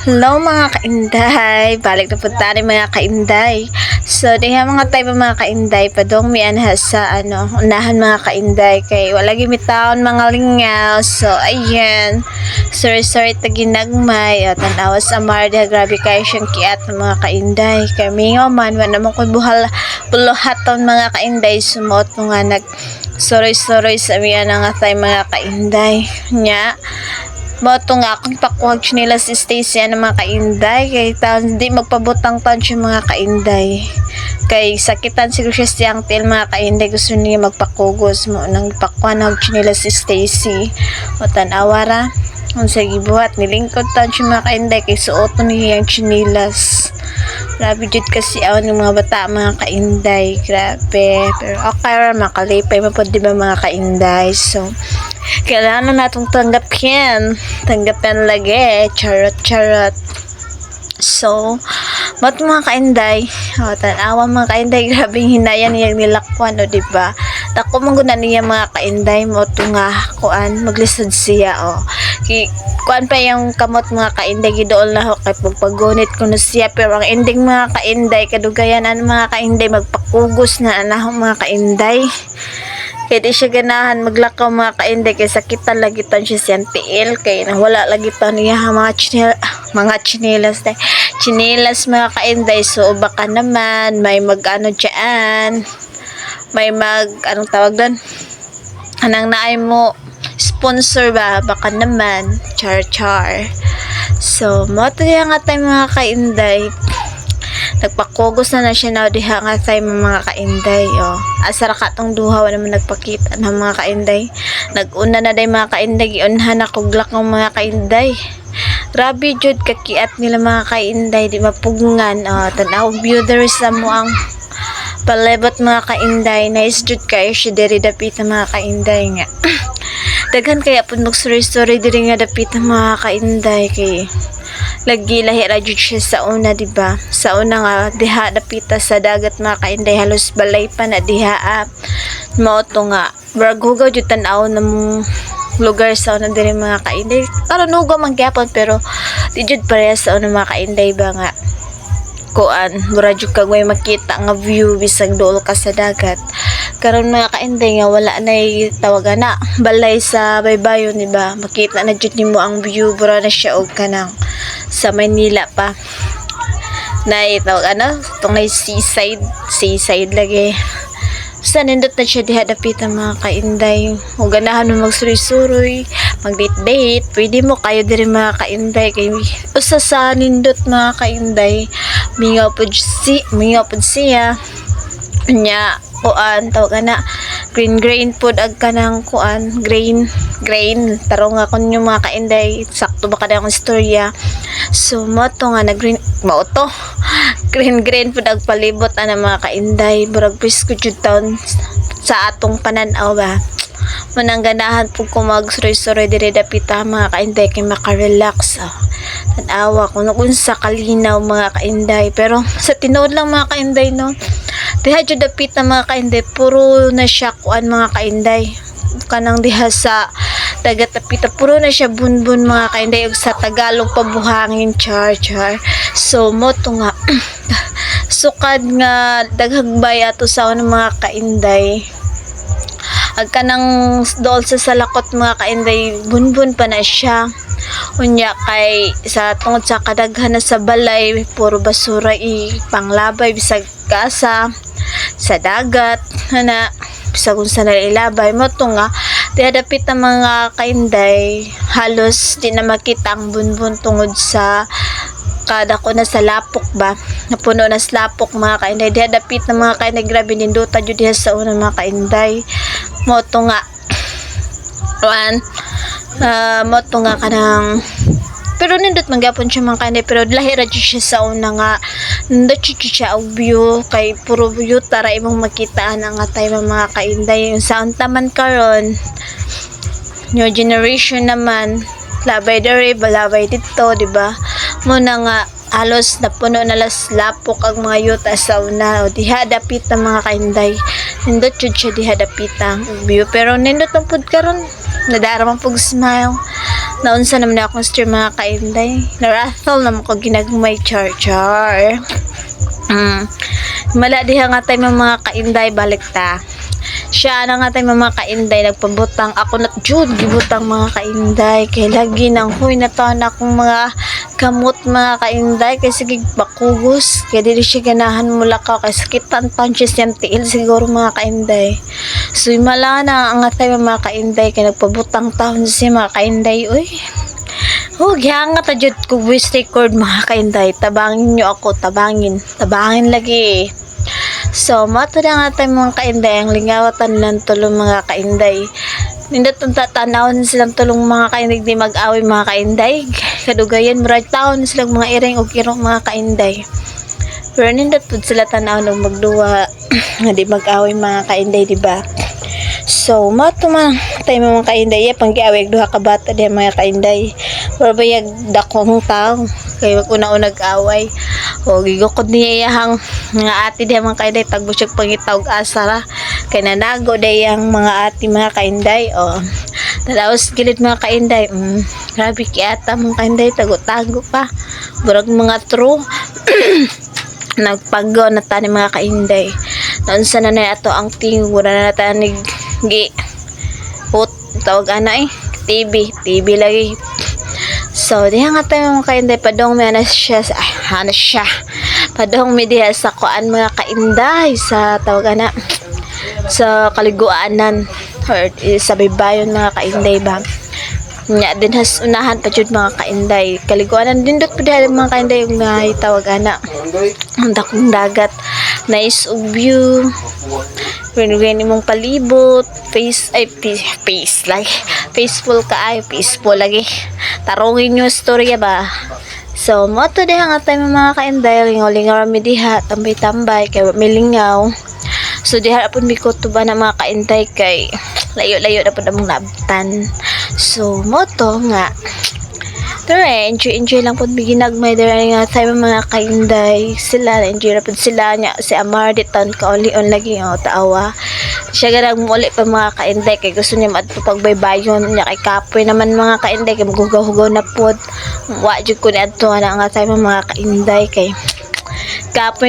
Hello mga kainday, balik na punta ni mga kainday. So, diha mga tayo mga kainday, padong mi anha sa ano, unahan mga kainday kay wala gimitaon mga lingaw. So, ayan. Sorry, sorry ta ginagmay. O, tanawa sa mar diha grabe kayo siyang kiat mga kainday. Kay mingaw man, wala naman ko buhal buluhaton mga kainday sumuot mo nga nag sorry sorry sa miya na nga tayo mga kainday. Nya, Boto nga akong pakuhag nila si Stacy ng mga kainday kay taon di magpabutang taon siya mga kainday. Kay sakitan siguro siya siyang til mga kainday gusto niya magpakugos mo nang pakuhan nila si Stacy. O tanawara. Ang sige buhat nilingkod taon siya mga kainday kay suoto niya yung chinilas. Grabe jud kasi awan ng mga bata mga kainday. Grabe. Pero okay ra makalipay mo po di ba mga kainday. So, kailangan na natong tanggapin. Tanggapin lagi. Charot, charot. So, ba't mga kainday? O, tanawa mga kainday, grabing hinaya niya nilakwan, o, diba? Dako mong niya mga kainday mo, ito nga, kuan, maglisod siya, o. Ki, kuan pa yung kamot mga kainday, gidool na ho, kay pagpagunit ko na siya, pero ang ending mga kainday, kadugayan, ano mga kainday, magpakugos na, ano, mga kainday. Kaya di siya ganahan maglakaw mga kainday kay sakitan lagi tan siya siyang tiil. Kay wala lagi tan niya mga chinel mga chinelas na chinelas mga kainday so baka naman may mag ano dyan. May mag anong tawag doon? Anang naay mo sponsor ba? Baka naman. Char char so mo nga tayo mga kainday nagpakugos na na siya na diha nga tayo mga kainday oh. asara ka tong duha wala naman nagpakita ng mga kainday. Naguna na day mga kainday giunhan na kuglak ng mga kainday. Grabe jud kakiat nila mga kainday di mapugngan oh, tanaw view there sa mo ang palibot mga kainday. Nice jud kayo siya diri dapit mga kainday nga. Daghan kaya pud mag story story diri nga dapit mga kainday kay lagi lahi ra jud siya sa una di ba? Sa una nga diha dapita sa dagat mga kainday halos balay pa na diha ah. mao to nga brag hugaw jud tan-aw na mong lugar sa una diri mga kainday. Karon hugaw man gyapon pero di jud pareha sa una mga kainday ba nga. Kuan mura jud kag may makita nga view bisag dool ka sa dagat. Karon mga kainday nga wala na tawagan na. Balay sa baybayon di ba? Makita na jud nimo ang view bura na siya og kanang sa Maynila pa. Na tawag ano? Itong na seaside. Seaside lagi. Basta nindot na siya diha dapit ang mga kainday. Kung ganahan mo magsuroy-suroy, mag-date-date, pwede mo kayo diri mga kainday. Kay usa sa nindot mga kainday, mingaw po si, mingaw po siya. Nya, kuan, tawag na, green grain pod ag kanang kuan, grain, grain. Taro nga kun yung mga kainday, sakto ba kada ang istorya. So, mo to nga na green, mo to. Green green pod ag palibot ana mga kainday. Burag pisko jud taon sa atong pananaw ba. Manang ganahan po ko mag-suroy-suroy dire dapita mga kainday kay makarelax. Oh. Tanawa ko kung sa kalinaw mga kainday. Pero sa tinood lang mga kainday no. Diha jud dapit na mga kainday puro na siya kuan mga kainday. Kanang diha sa dagat tapita puro na siya bunbun mga kainday ug sa Tagalog pabuhangin char char. So mo to nga sukad nga daghagbay ato sa mga kainday ag kanang dool sa salakot mga kainday. Bunbun pa na siya. Unya kay sa tungod sa kadaghan na sa balay puro basura i panglabay bisag kasa sa dagat. Na bisag kung sa nailabay mo to nga dapit ang mga kainday. Halos di na makita ang bunbun tungod sa kada ko na sa lapok ba. Napuno na sa lapok mga kainday. Dapit na mga kainday. Grabe ninduta jud sa unang mga kainday moto nga. Juan uh, moto nga kanang pero nindot man gyapon siya mga kainday pero lahi ra jud siya sa una nga. Nindot siya og view kay puro view tara imong makita na nga tayo mga kainday. Yung sound taman karon new generation naman. Labay dere balabay dito di ba? Mo na nga halos napuno na las lapok ang mga yuta sa una. O diha dapit ang mga kainday nindot jud siya diha dapit ang view pero nindot ang pud karon nadara man pug smile Naunsa naman na akong stream mga kainday. Narathol naman ko ginagmay char-char. Mm. Mala diha nga tayo mga kainday balik ta. Siya na nga tayo mga kainday nagpabutang ako na jud gibutang mga kainday kay lagi nang huy na to na akong mga kamot mga kainday kay sige bakugos kay dili siya ganahan mula ka kay sakitan punches yan tiil siguro mga kainday. So mala na ang tayo mga kainday kay nagpabutang taon si mga kainday uy. Oh, gihangat ta jud ko voice record mga kainday. Tabangin nyo ako, tabangin. Tabangin lagi. So, mato na nga tayo mga kainday. Ang lingawatan ng tulong mga kainday. Nindot ang tatanawon silang tulong mga kainday di mag-away mga kainday. Kadugayan, murag taon silang mga iring o kirong mga kainday. Pero nindot po sila tanaw ng magduwa nga di mag-away mga kainday, di ba? So, mato man tayo mga kainday, ya, pang giaway duha ka bata di mga kainday. Pero bayag dakong tao, kay wag una-unag away. O gigukod niya iyahang nga ati di mga kainday, tagbo siya pangitawag asara. Kay nanago day ang mga ati mga kainday. O, Talaos gilid mga kainday. Mm, grabe kiyata mga kainday, tago-tago pa. Burag mga true. nagpago na tani mga kainday. Noon sa nanay ato ang ting, wala na tanig gi. Put tawag ana eh. TV TV lagi. So diha nga tayo mga kainday padong may ana siya ah, ano siya. Padong may diha sa kuan mga kainday sa tawag ana. Sa kaliguanan. Or eh, sa baybayon mga kainday ba. Nya din has unahan pa jud mga kainday. Kaliguanan din dot diha mga kainday mga tawag ana. Ang dakong dagat nice of view when mong palibot face ay face, lagi. Peaceful ka ay peaceful lagi. Tarungin nyo storya ba? So mo to diha nga tayo mga kainday lingaw-lingaw rami diha tambay-tambay kay milingaw so diha pun mi ko ba na mga kainday kay layo-layo na po na mong naabtan. So mo to nga pero eh, enjoy, enjoy lang po. Ginagmay dere nga tayo mga kainday. Sila enjoy ra pud sila. Nya si Amar di tan ka only on lagi oh taawa. Siya garang muli pa mga kainday. Kay gusto niya madto pagbaybayon nya kay kapoy naman mga kainday. Kay magugaw-hugaw na pod wa jud ko ni adto na nga tayo mga kainday. Kay kapoy na